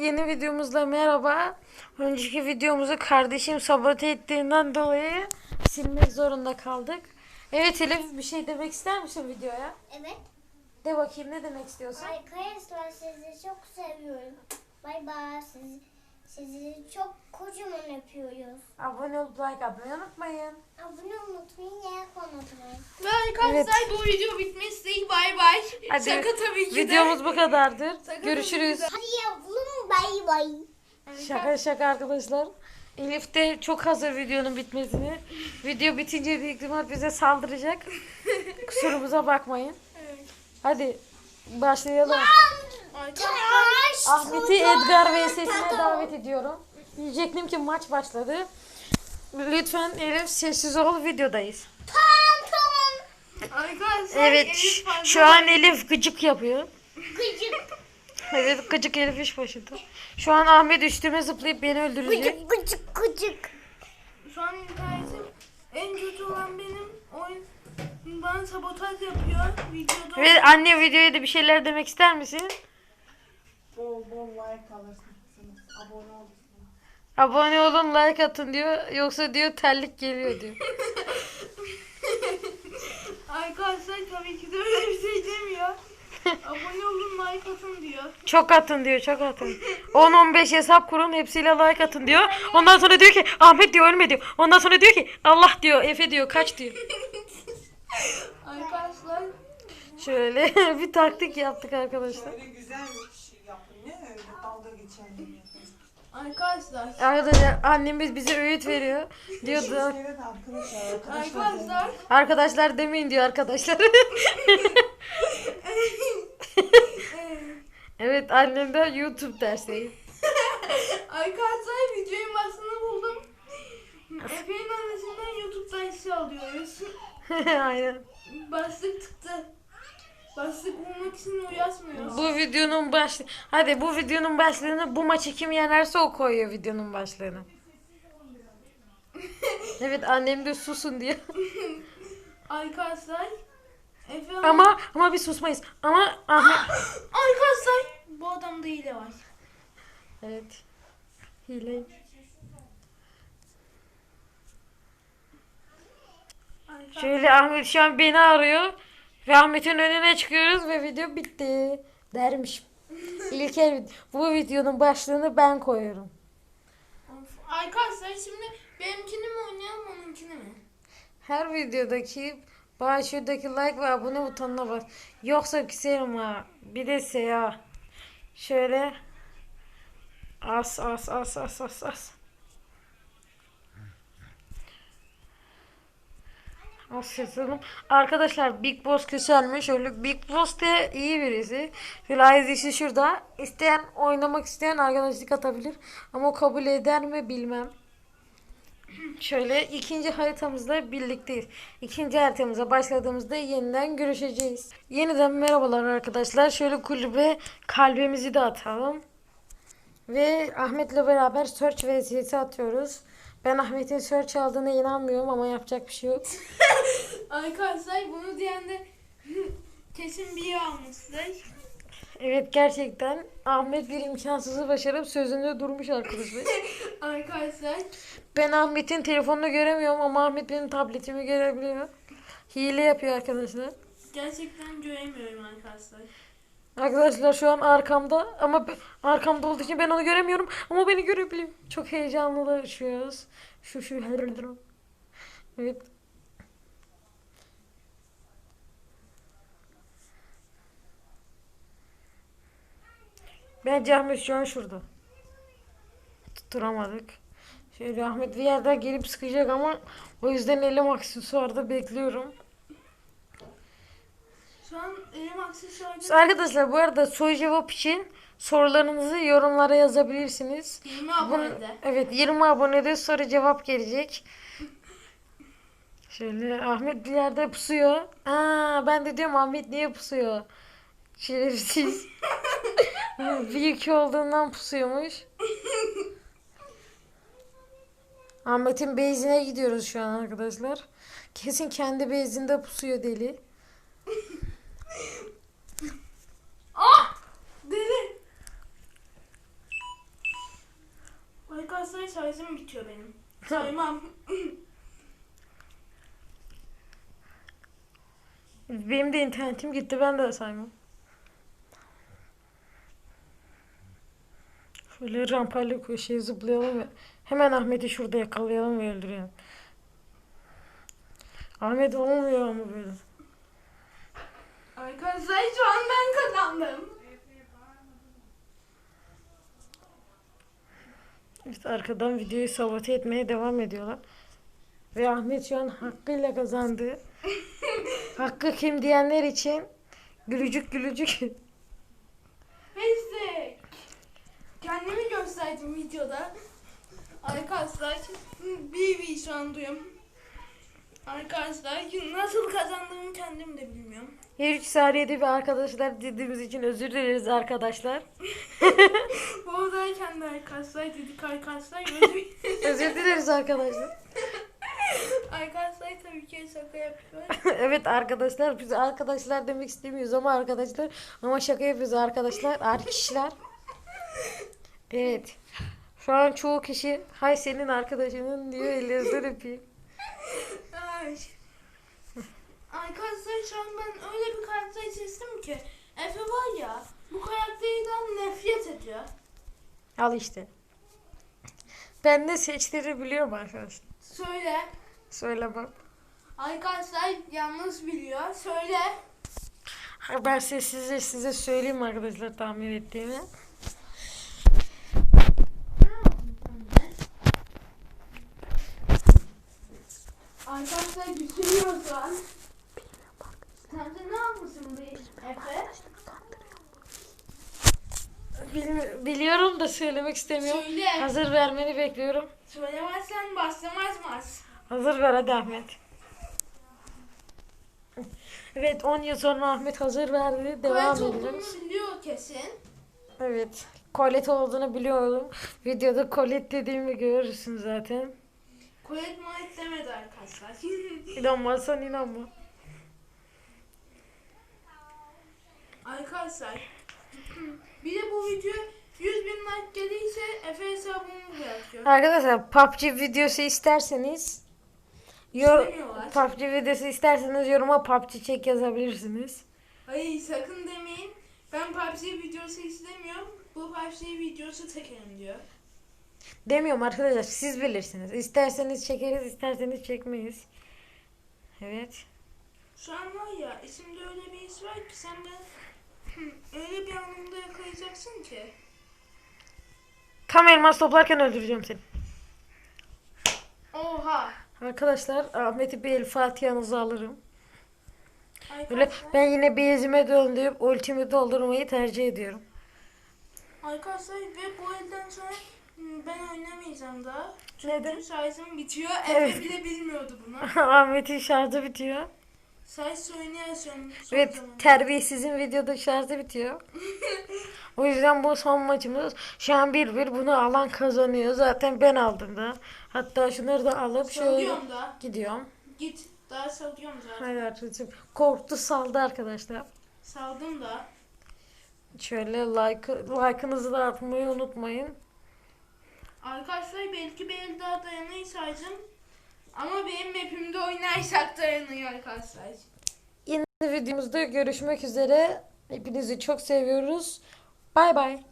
yeni videomuzla merhaba. Önceki videomuzu kardeşim sabote ettiğinden dolayı silmek zorunda kaldık. Evet Elif bir şey demek ister misin videoya? Evet. De bakayım ne demek istiyorsun? Arkadaşlar sizi çok seviyorum. Bay bay. Sizi, sizi. Abone olup like atmayı unutmayın. Abone unutmayın, yer unutmayın. Ve arkadaşlar bu video bitmişti. Bay bay. Hadi Şaka tabii ki de. videomuz bu kadardır. Sakın Görüşürüz. Hadi yavrum bay bay. Şaka şaka arkadaşlar. Elif de çok hazır videonun bitmesini. Video bitince büyük ihtimal bize saldıracak. Kusurumuza bakmayın. Evet. Hadi başlayalım. Ahmet'i Edgar VS'sine davet ediyorum. Diyecektim ki maç başladı. Lütfen Elif sessiz ol videodayız. Arkadaşlar Evet Elif fazla- şu an Elif gıcık yapıyor. Gıcık. Evet gıcık Elif iş başında. Şu an Ahmet üstüme zıplayıp beni öldürecek. Gıcık gıcık gıcık. şu an internetim en kötü olan benim oyun bana sabotaj yapıyor videoda. Evet anne videoya da bir şeyler demek ister misin? Bol bol like alırsınız. Abone olursunuz. Abone olun like atın diyor. Yoksa diyor terlik geliyor diyor. Arkadaşlar tabii ki de öyle bir şey demiyor. Abone olun like atın diyor. Çok atın diyor çok atın. 10-15 hesap kurun hepsiyle like atın diyor. Ondan sonra diyor ki Ahmet diyor ölme diyor. Ondan sonra diyor ki Allah diyor Efe diyor kaç diyor. Arkadaşlar Şöyle bir taktik yaptık arkadaşlar. Şöyle güzel bir şey yapın. Ne öyle dalga geçen. Arkadaşlar Arkadaşlar annemiz bize öğüt veriyor. Diyor Siz da kere de arkadaşlar. Arkadaşlar. demeyin diyor arkadaşlar. evet annem de YouTube dersi. Arkadaşlar videonun başını buldum. Efe'nin annesinden YouTube'dan işe alıyoruz. Aynen. Başlık çıktı. Başlık bulmak için uğraşmıyoruz. Bu videonun baş Hadi bu videonun başlığını bu maçı kim yenerse o koyuyor videonun başlığını. Evet annem de susun diyor. Arkadaşlar Efe ama ama biz susmayız. Ama Ahmet Arkadaşlar bu adamda hile var. Evet. Hile. Şöyle Ahmet şu an beni arıyor. Ve Ahmet'in önüne çıkıyoruz ve video bitti. Dermiş. İlker bu videonun başlığını ben koyuyorum. Arkadaşlar şimdi benimkini mi oynayalım onunkini mi? Her videodaki bana şuradaki like ve abone butonuna bas. Yoksa küserim ha. Bir de seya. Şöyle. As as as as as as. As yazalım. Arkadaşlar Big Boss küselmiş. Öyle Big Boss de iyi birisi. Şöyle IZ'si şurada. İsteyen oynamak isteyen arkadaşlık atabilir. Ama kabul eder mi bilmem. Şöyle ikinci haritamızda birlikteyiz. İkinci haritamıza başladığımızda yeniden görüşeceğiz. Yeniden merhabalar arkadaşlar. Şöyle kulübe kalbimizi de atalım. Ve Ahmet'le beraber search vs atıyoruz. Ben Ahmet'in search aldığına inanmıyorum ama yapacak bir şey yok. Arkadaşlar bunu diyen de kesin biri almıştır. Evet gerçekten Ahmet bir imkansızı başarıp sözünde durmuş arkadaşlar. Arkadaşlar Ben Ahmet'in telefonunu göremiyorum ama Ahmet benim tabletimi görebiliyor. Hile yapıyor arkadaşlar. gerçekten göremiyorum arkadaşlar. Arkadaşlar şu an arkamda ama arkamda olduğu için ben onu göremiyorum ama beni görebiliyor. Çok heyecanlılaşıyoruz. Şu şu Evet. Bence Ahmet şu an şurada. Tutturamadık. Şöyle Ahmet bir yerden gelip sıkacak ama o yüzden elim aksesuarda bekliyorum. Şu an elim aksesuarda Arkadaşlar bu arada soru cevap için sorularınızı yorumlara yazabilirsiniz. 20 Bunun, abonede. evet 20 abonede soru cevap gelecek. Şöyle Ahmet bir yerde pusuyor. Aa, ben de diyorum Ahmet niye pusuyor? Şerefsiz. Büyük olduğundan pusuyormuş. Ahmet'in beyzine gidiyoruz şu an arkadaşlar. Kesin kendi beyzinde pusuyor! Deli. Sayım bitiyor benim. Saymam. Benim de internetim gitti ben de saymam. Şöyle rampayla köşeye zıplayalım ve hemen Ahmet'i şurada yakalayalım ve öldürelim. Ahmet olmuyor ama böyle. Arkadaşlar şu an ben kazandım. İşte arkadan videoyu sabote etmeye devam ediyorlar. Ve Ahmet şu an hakkıyla kazandı. Hakkı kim diyenler için gülücük gülücük. Destek. Kendimi gösterdim videoda. Arkadaşlar bir bir şu an duyuyorum. Arkadaşlar nasıl kazandığımı kendim de bilmiyorum. 3 saniyede bir arkadaşlar dediğimiz için özür dileriz arkadaşlar. Buradayken de arkadaşlar dedik arkadaşlar. özür- dileriz arkadaşlar. arkadaşlar tabii ki şaka yapıyor. evet arkadaşlar biz arkadaşlar demek istemiyoruz ama arkadaşlar ama şaka yapıyoruz arkadaşlar arkadaşlar. Evet. Şu an çoğu kişi hay senin arkadaşının diyor ellerinden öpeyim. Ay. Arkadaşlar şu an ben öyle bir karakter seçtim ki Efe var ya bu karakterden nefret ediyor. Al işte. Ben ne seçtiğini biliyorum arkadaşlar. Söyle. Söylemem. Arkadaşlar yalnız biliyor. Söyle. Ben size, size, size söyleyeyim arkadaşlar tahmin ettiğimi. Arkadaşlar düşünüyor şu an. Sen de ne yapmışsın be Efe? Bilmi- biliyorum da söylemek istemiyorum. Söyle. Hazır vermeni bekliyorum. Söylemezsen başlamaz Hazır ver hadi Ahmet. Evet 10 yıl sonra Ahmet hazır verdi. Devam Kuvvet olduğunu edelim. biliyor kesin. Evet. Colette olduğunu biliyorum. Videoda Colette dediğimi görürsün zaten. Kuvvet muayet demedi arkadaşlar. İnanmazsan inanma. arkadaşlar. bir de bu video 100 bin like gelirse Efe hesabımı bırakıyor. Arkadaşlar PUBG videosu isterseniz yor İstemiyorlar. PUBG videosu isterseniz yoruma PUBG çek yazabilirsiniz. Hayır sakın demeyin. Ben PUBG videosu istemiyorum. Bu PUBG videosu çekelim diyor. Demiyorum arkadaşlar siz bilirsiniz. İsterseniz çekeriz isterseniz çekmeyiz. Evet. Şu an var ya isimde öyle bir his var ki sen ben öyle bir anlamda yakalayacaksın ki. Tam elmas toplarken öldüreceğim seni. Oha. Arkadaşlar Ahmet'i bir el Fatiha'nızı alırım. Böyle Arkadaşlar, ben yine bezime döndüğüm ultimi doldurmayı tercih ediyorum. arkadaşlar ve bu elden sonra ben oynamayacağım daha. Neden? Çünkü şarjım bitiyor. Evet. Efe bile bilmiyordu bunu. Ahmet'in şarjı bitiyor. Şarj oynayasın. son Evet terbiyesizin videoda şarjı bitiyor. o yüzden bu son maçımız. Şu an 1-1 bunu alan kazanıyor. Zaten ben aldım da. Hatta şunları da alıp şöyle Salıyorum da. gidiyorum. Git. Daha salıyorum zaten. Hayır arkadaşım. Korktu saldı arkadaşlar. Saldım da. Şöyle like like'ınızı da atmayı unutmayın. Arkadaşlar belki bir el daha dayanıyor şarjım. Ama benim mapimde oynarsak dayanıyor arkadaşlar. Yeni videomuzda görüşmek üzere. Hepinizi çok seviyoruz. Bay bay.